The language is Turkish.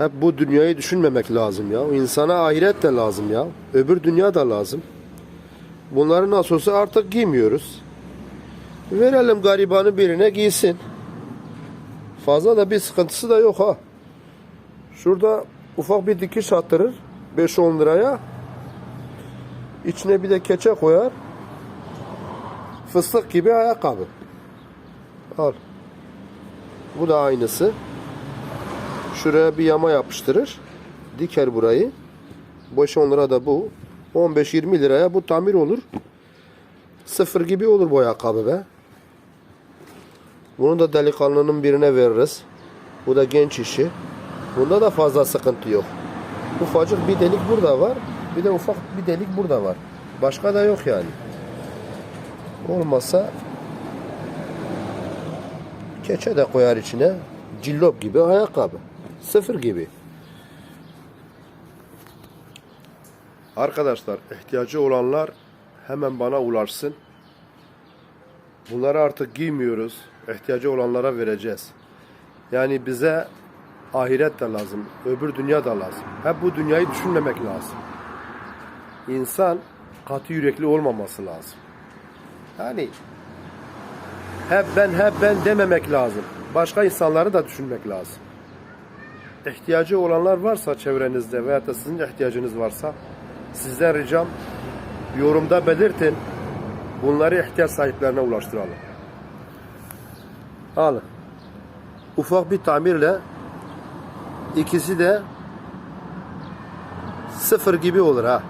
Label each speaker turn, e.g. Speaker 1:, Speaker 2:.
Speaker 1: Hep bu dünyayı düşünmemek lazım ya. İnsana ahiret de lazım ya. Öbür dünya da lazım. Bunları nasıl olsa artık giymiyoruz. Verelim garibanın birine giysin. Fazla da bir sıkıntısı da yok ha. Şurada ufak bir dikiş attırır. 5-10 liraya. İçine bir de keçe koyar. Fıstık gibi ayakkabı. Al. Bu da aynısı. Şuraya bir yama yapıştırır. Diker burayı. 5-10 lira da bu. 15-20 liraya bu tamir olur. Sıfır gibi olur bu ayakkabı be. Bunu da delikanlının birine veririz. Bu da genç işi. Bunda da fazla sıkıntı yok. Ufacık bir delik burada var. Bir de ufak bir delik burada var. Başka da yok yani. Olmasa keçe de koyar içine. Cillop gibi ayakkabı. Sıfır gibi. Arkadaşlar ihtiyacı olanlar hemen bana ulaşsın. Bunları artık giymiyoruz. İhtiyacı olanlara vereceğiz. Yani bize ahiret de lazım. Öbür dünya da lazım. Hep bu dünyayı düşünmemek lazım. İnsan katı yürekli olmaması lazım. Yani hep ben hep ben dememek lazım. Başka insanları da düşünmek lazım. İhtiyacı olanlar varsa çevrenizde veya da sizin ihtiyacınız varsa sizden ricam yorumda belirtin. Bunları ihtiyaç sahiplerine ulaştıralım. Alın. Ufak bir tamirle ikisi de sıfır gibi olur ha.